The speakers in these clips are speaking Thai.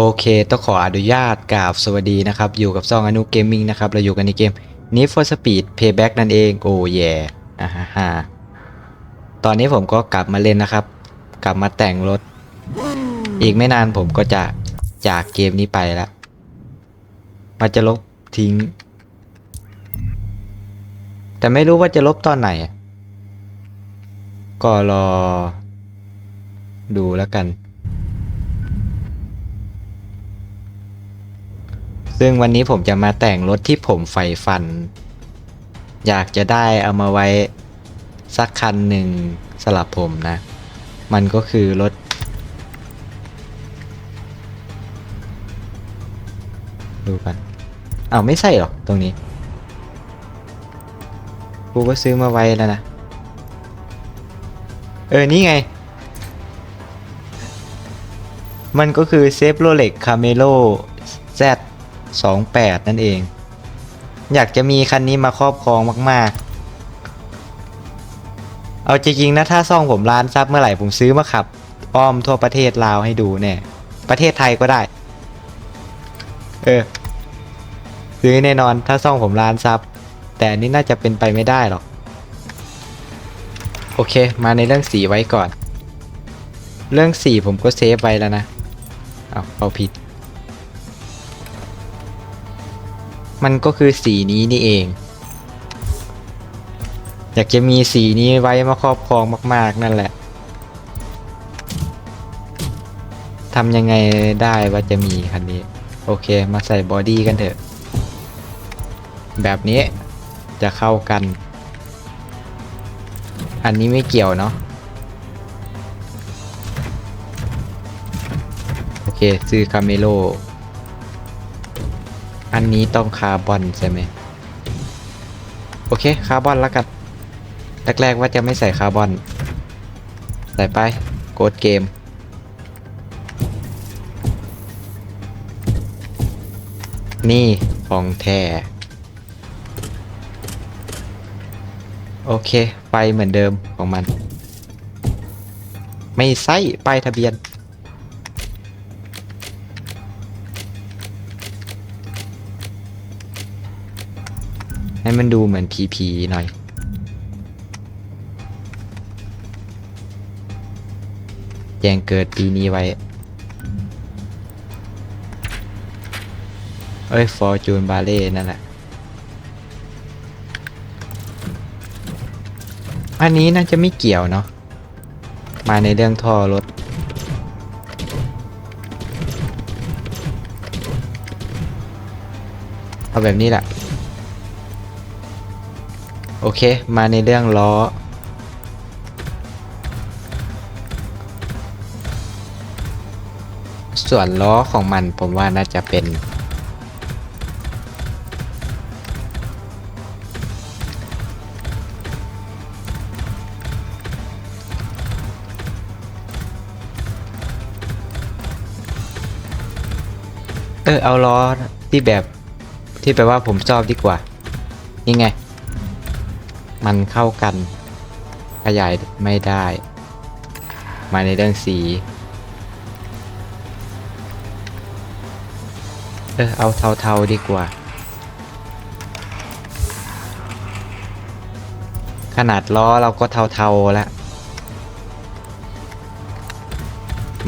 โอเค ต้องขออนุญาตกราบสวัสดีนะครับ อยู่กับซองอนุเกมมิ่งนะครับ เราอยู่กันในเกม Need for Speed Payback นั่นเอง โอ้แย่อ่าฮ่าตอนนี้ผมก็กลับมาเล่นนะครับ กลับมาแต่งรถ อีกไม่นานผมก็จะจากเกมนี้ไปล้วมันจะลบทิ้ง แต่ไม่รู้ว่าจะลบตอนไหน ก็รอ ดูแล้วกัน ซึ่งวันนี้ผมจะมาแต่งรถที่ผมใฝ่ฝัน อยากจะได้เอามาไว้สักคันหนึ่งสำหรับผมนะ มันก็คือรถ ดูกันเอาไม่ใช่หรอกตรงนี้ กูก็ซื้อมาไว้แล้วนะ เออ นี่ไง มันก็คือเซฟโรเล็กคาเมโล Z 28 นั่นเอง อยากจะมีคันนี้มาครอบครองมาก ๆ เอาจริงๆนะถ้าซ่องผมล้านซับเมื่อไหร่ผมซื้อมาขับ อ้อมทั่วประเทศลาวให้ดูเนี่ย ประเทศไทยก็ได้ เออ ซื้อแน่นอนถ้าซ่องผมล้านซับ แต่อันนี้น่าจะเป็นไปไม่ได้หรอก โอเค มาในเรื่องสีไว้ก่อน เรื่องสีผมก็เซฟไว้แล้วนะ เอาเอาผิด มันก็คือสีนี้นี่เอง อยากจะมีสีนี้ไว้มาครอบครองมาก ๆ นั่นแหละทำยังไงได้ว่าจะมีคันนี้ โอเคมาใส่บอดี้กันเถอะ แบบนี้จะเข้ากัน อันนี้ไม่เกี่ยวเนาะโอเค ซื้อคาเมโล อันนี้ต้องคาร์บอนใช่ไหมโอเคคาร์บอนแล้วกันแรกๆว่าจะไม่ใส่คาร์บอน ใส่ไปโกดเกม นี่ของแท้โอเค ไปเหมือนเดิมของมัน ไม่ใส่ป้ายทะเบียน ให้มันดูเหมือนพีพีหน่อย แจ้งเกิดปีนี้ไว้ เอ้ย ฟอร์จูนบาเล่นั่นแหละ อันนี้น่าจะไม่เกี่ยวเนาะ มาในเรื่องท่อรถเอาแบบนี้แหละ โอเค มาในเรื่องล้อ ส่วนล้อของมันผมว่าน่าจะเป็น เออเอาล้อที่แบบที่แปลว่าผมชอบดีกว่า นี่ไง มันเข้ากัน ขยายไม่ได้ มาในเรื่องสี เออ เอาเทาๆดีกว่า ขนาดล้อเราก็เทาๆแล้ว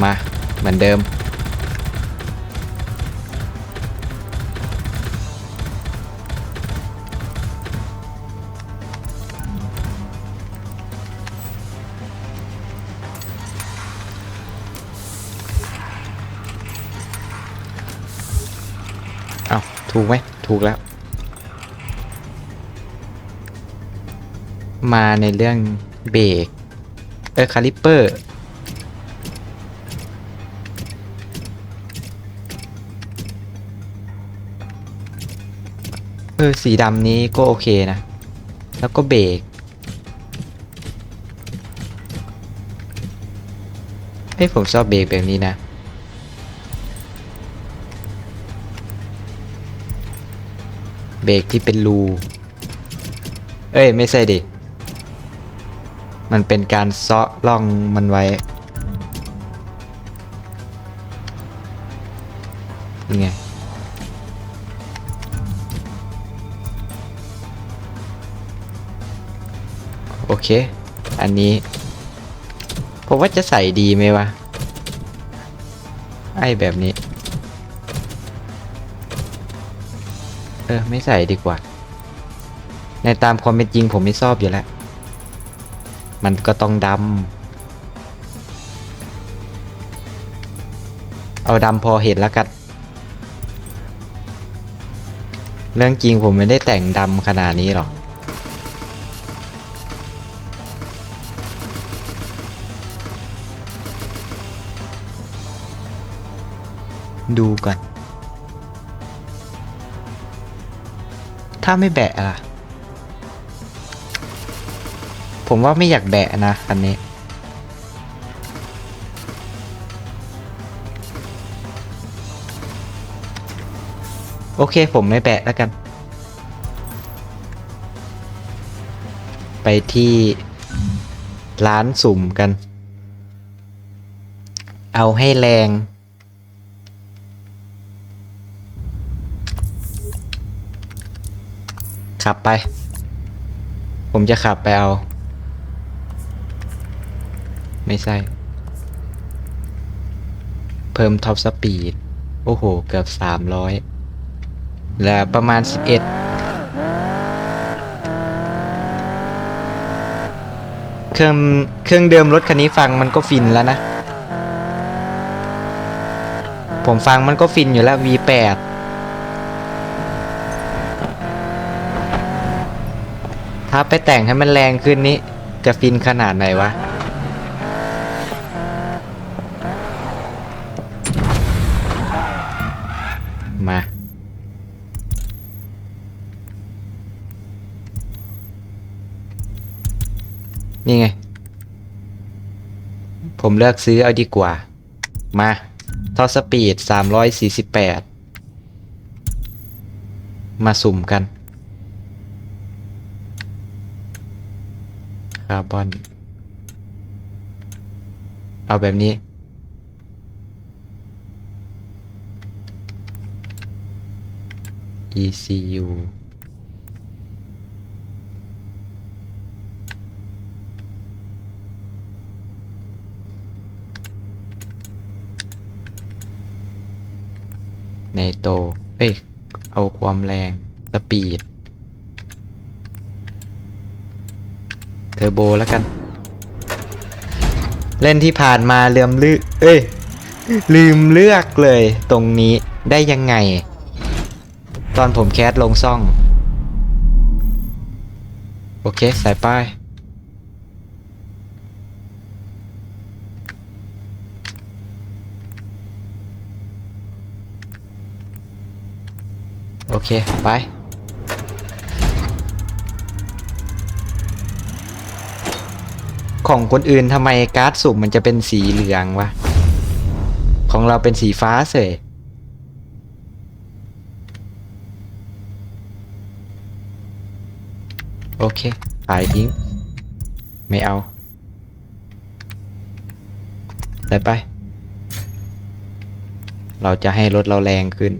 มา เหมือนเดิม ถูกไหมถูกแล้ว มาในเรื่องเบรกเออคาลิปเปอร์เออสีดำนี้ก็โอเคนะ แล้วก็เบรกเฮ้ยผมชอบเบรกแบบนี้นะ รกที่เป็นรู เอ้ย ไม่ใช่ดิ มันเป็นการเซาะล่องมันไว้นี่ไงโอเค อันนี้ผมว่าจะใส่ดีไหมวะ ไอ้แบบนี้ ออ ไม่ใส่ดีกว่า ในตามความเป็นจริงผมไม่ชอบอยู่แล้ว มันก็ต้องดำ เอาดำพอเห็นแล้วกัน เรื่องจริงผมไม่ได้แต่งดำขนาดนี้หรอกดูก่อน ถ้าไม่แบะล่ะ ผมว่าไม่อยากแบะนะคันนี้ โอเคผมไม่แบะแล้วกัน ไปที่ร้านสุ่มกัน เอาให้แรง ขับไป ผมจะขับไปเอา ไม่ใช่ เพิ่มท็อปสปีด โอ้โห เกือบสามร้อยแล้วประมาณสิบเอ็ดเครื่องเครื่องเดิมรถคันนี้ฟังมันก็ฟินแล้วนะ ผมฟังมันก็ฟินอยู่แล้ว V8 ถ้าไปแต่งให้มันแรงขึ้นนี้ จะฟินขนาดไหนวะ มา นี่ไง ผมเลือกซื้อเอาดีกว่า มาทอสปีด 348 มาสุ่มกัน คาร์บอน เอาแบบนี้ ECU ในโต เอ้ย เอาความแรง สปีด ทอร์โบแล้วกัน เล่นที่ผ่านมาเลืมลือเอ้ย ลืมเลือกเลยตรงนี้ได้ยังไง ตอนผมแคสลงซ่อง โอเคใส่ป้ายโอเค ไป ของคนอื่นทำไมการ์ดสุ่มมันจะเป็นสีเหลืองวะ ของเราเป็นสีฟ้าเสยโอเคขายทิ้ง ไม่เอาไปไป เราจะให้รถเราแรงขึ้น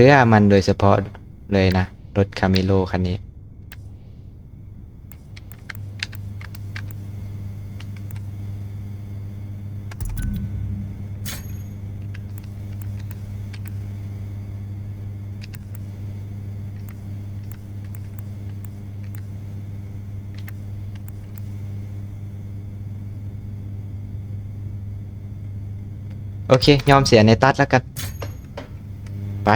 พื่อมันโดยเฉพาะเลยนะ รถคาเมโลคันนี้ โอเค ยอมเสียในตัดแล้วกัน ไป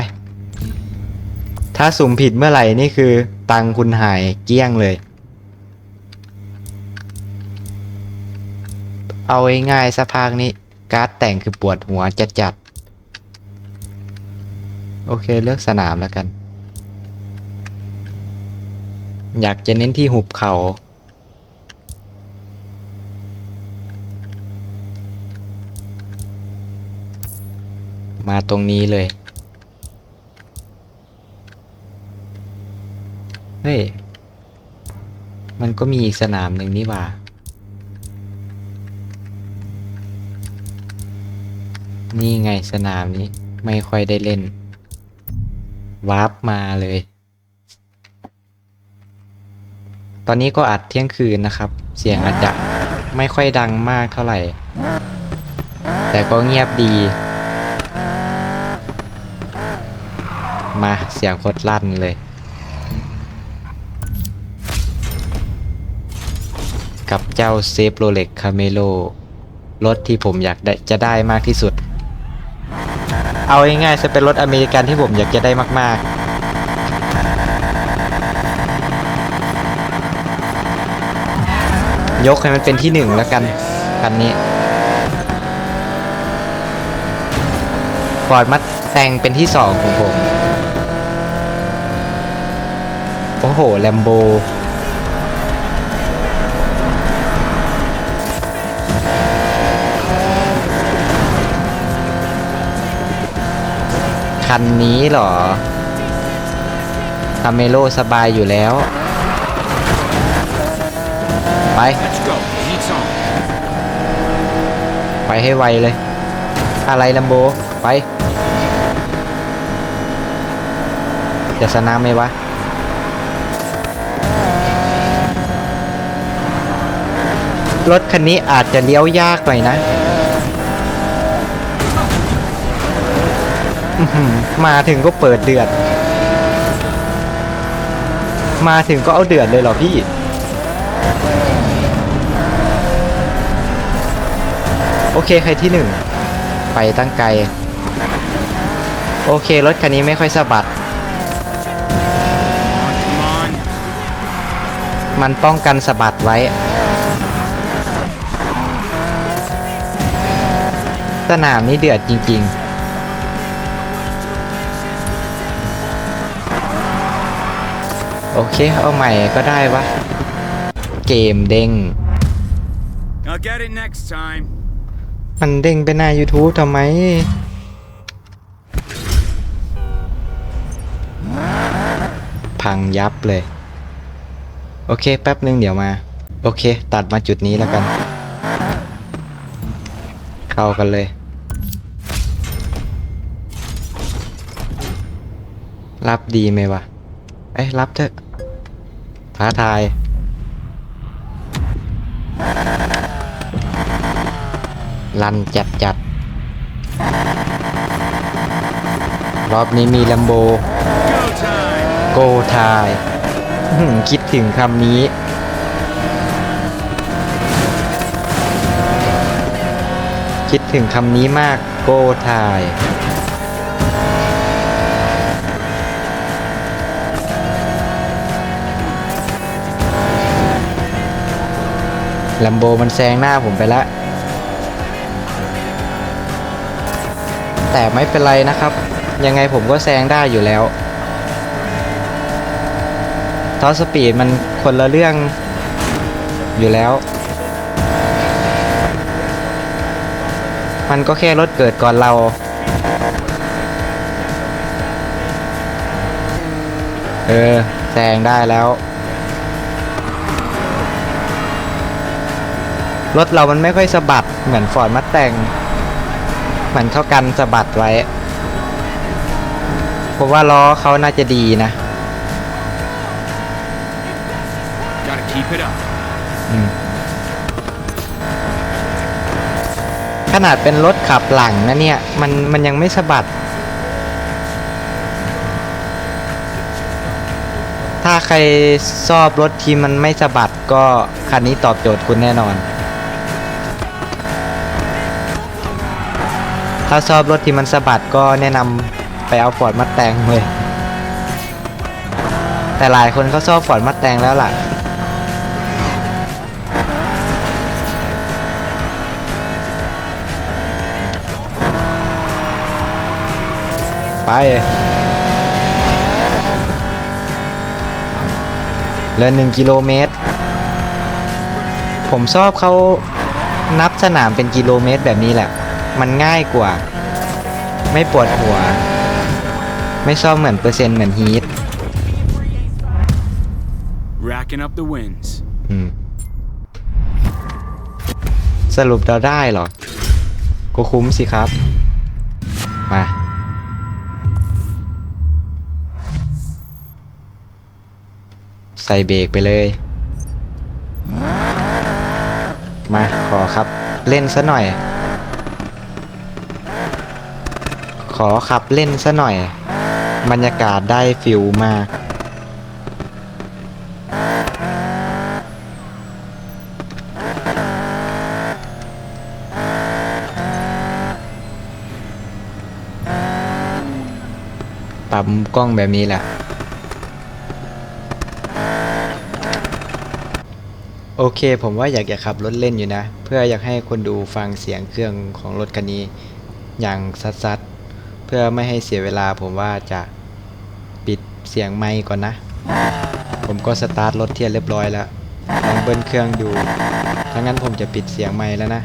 ถ้าสุ่มผิดเมื่อไหร่นี่คือ ตังคุณหายเกลี้ยงเลย เอาง่ายๆสักพักนี้ การ์ดแต่งคือปวดหัวจัดจัดๆโอเคเลือกสนามแล้วกัน อยากจะเน้นที่หุบเขามาตรงนี้เลย เฮ้ย มันก็มีอีกสนามหนึ่งนี่ว่า นี่ไงสนามนี้ ไม่ค่อยได้เล่น วาร์ปมาเลย ตอนนี้ก็อัดเที่ยงคืนนะครับ เสียงอาจจะไม่ค่อยดังมากเท่าไหร่ แต่ก็เงียบดี มาเสียงโคตรลั่นเลย กับเจ้าเซฟโรเล็กคาเมโลรถที่ผมอยากได้จะได้มากที่สุด เอาง่ายๆจะเป็นรถอเมริกันที่ผมอยากจะได้มาก ๆยกให้มันเป็นที่หนึ่งแล้วกันคันนี้ฟอร์ดมัดแต่งเป็นที่สองของผม โอ้โห แลมโบ คันนี้หรอคาเมโลสบายอยู่แล้ว ไป ไปให้ไวเลย อะไรลัมโบ ไป จะสนามไหมวะรถคันนี้อาจจะเลี้ยวยากหน่อยนะ มาถึงก็เปิดเดือด มาถึงก็เอาเดือดเลยเหรอพี่ โอเคใครที่หนึ่ง ไปตั้งไกล โอเค รถคันนี้ไม่ค่อยสะบัด มันป้องกันสะบัดไว้สนามนี้เดือดจริง ๆ โอเค เอาใหม่ก็ได้วะ เกมเด้ง I'll get it next time. มันเด้งไปหน้า YouTube ทำไม พังยับเลย โอเค แป๊บนึงเดี๋ยวมา โอเค ตัดมาจุดนี้แล้วกัน เข้ากันเลย รับดีไหมวะ เอ้ยรับเถอะ ท้าทาย ลันจัดจัด รอบนี้มีลัมโบ โกทายคิดถึงคำนี้คิดถึงคำนี้มากโกทาย ลมโบมันแซงหน้าผมไปแล้ว แต่ไม่เป็นไรนะครับ ยังไงผมก็แซงได้อยู่แล้วทอสปีดมันคนละเรื่องอยู่แล้ว มันก็แค่รถเกิดก่อนเรา เออแซงได้แล้ว รถเรามันไม่ค่อยสะบัดเหมือนฟอร์ดมัดแต่งมันเข้ากันสะบัดไว้ผมว่าล้อเขาน่าจะดีนะ Gotta keep it up. อืมขนาดเป็นรถขับหลังนะเนี่ย มันมันยังไม่สะบัด ถ้าใครชอบรถที่มันไม่สะบัดก็คันนี้ตอบโจทย์คุณแน่นอน ถ้าชอบรถที่มันสะบัดก็แนะนำไปเอาฟอร์ดมัดแต่งเลย แต่หลายคนเขาชอบฟอร์ดมัดแต่งแล้วล่ะไปเหลือหนึ่งกิโลเมตร ผมชอบเขานับสนามเป็นกิโลเมตรแบบนี้แหละ มันง่ายกว่า ไม่ปวดหัว ไม่ชอบเหมือนเปอร์เซ็นต์เหมือนฮีท Racking up the wins. อืมสรุปเราได้เหรอ ก็คุ้มสิครับ มา ใส่เบรกไปเลย มาขอครับ เล่นซะหน่อย ข อขับเล่นซะหน่อย บรรยากาศได้ฟิลมากปรับกล้องแบบนี้แหละ โอเคผมว่าอยากจะขับรถเล่นอยู่นะ เพื่ออยากให้คนดูฟังเสียงเครื่องของรถคันนี้อย่างซัดๆ พื่อไม่ให้เสียเวลาผมว่าจะปิดเสียงไมค์ก่อนนะ ผมก็สตาร์ทรถเทียนเรียบร้อยแล้วลองเบิ้ลเครื่องดูถ้างั้นผมจะปิดเสียงไมค์แล้วนะ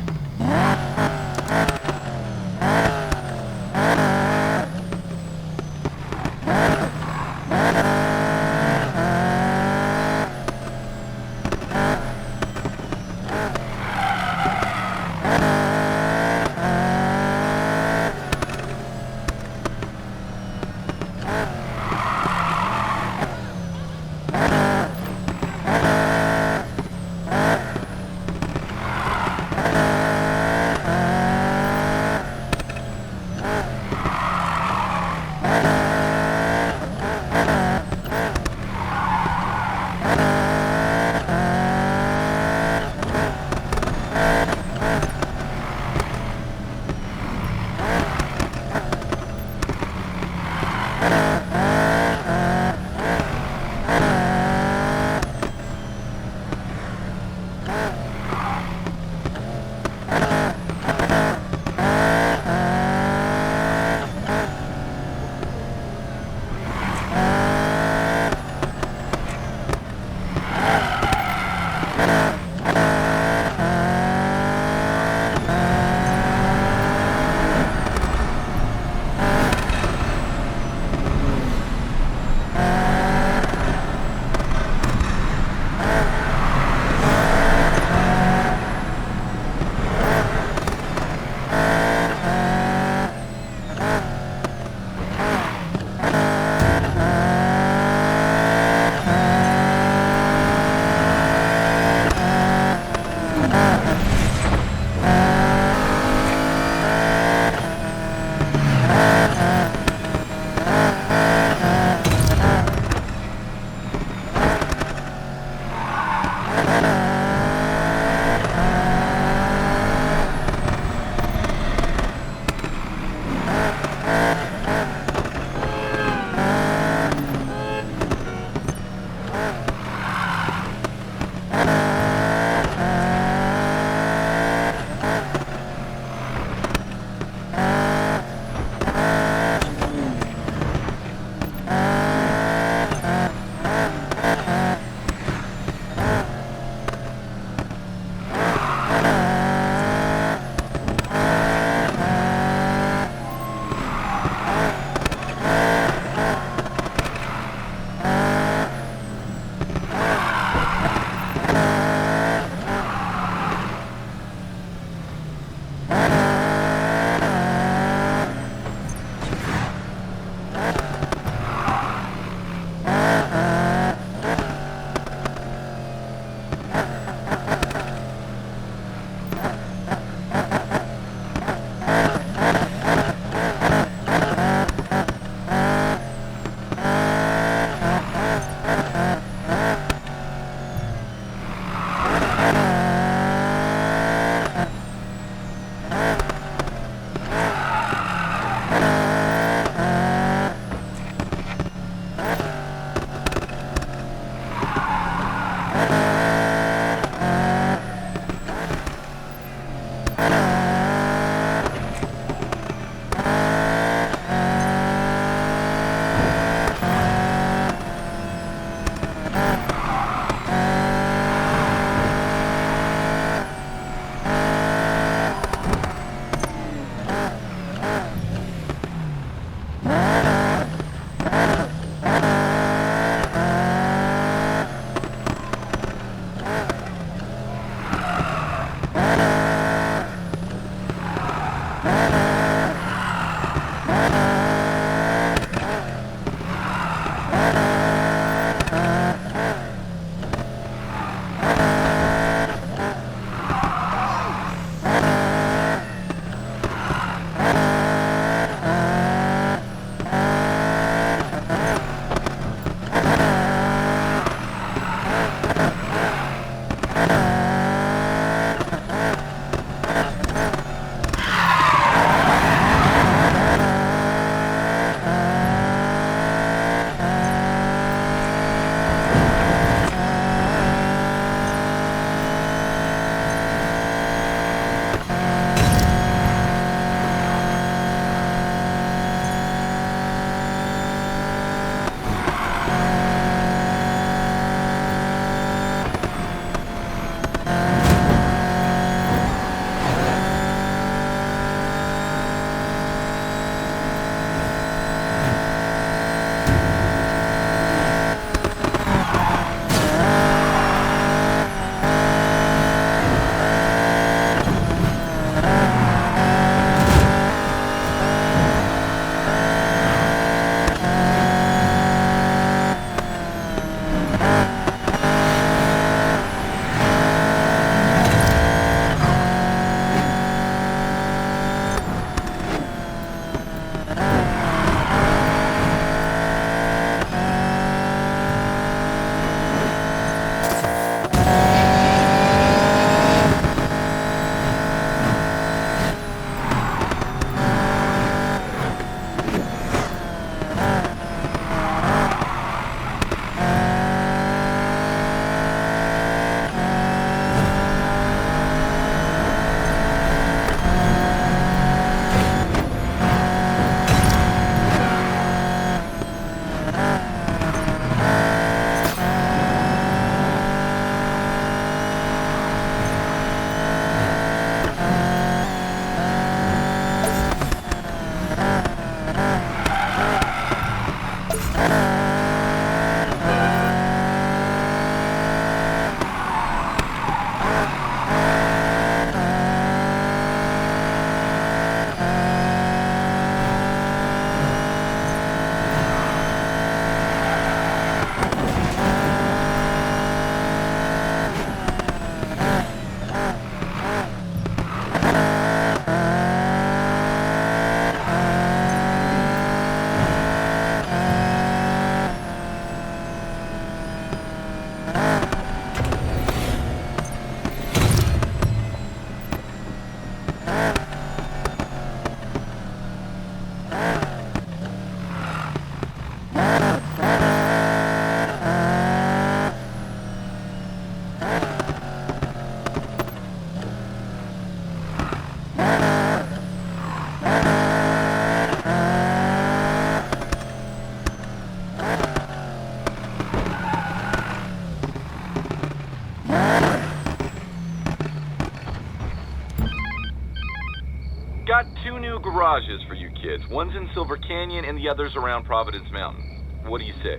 garages for you kids. One's in Silver Canyon and the other's around Providence Mountain. What do you say?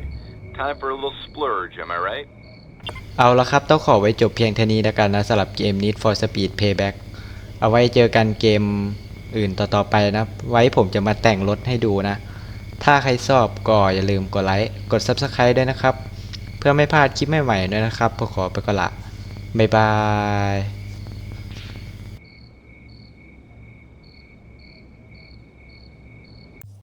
Time for a little splurge, am I right? เอาละครับ ต้องขอไว้จบเพียงเท่านี้แล้วกันนะสำหรับเกม Need for Speed Payback เอาไว้เจอกันเกมอื่นต่อๆไปนะ ไว้ผมจะมาแต่งรถให้ดูนะ ถ้าใครชอบก็อย่าลืมกดไลค์กด Subscribe ด้วยนะครับ เพื่อไม่พลาดคลิปใหม่ๆด้วยนะครับขอขอไปก่อนละบ๊ายบาย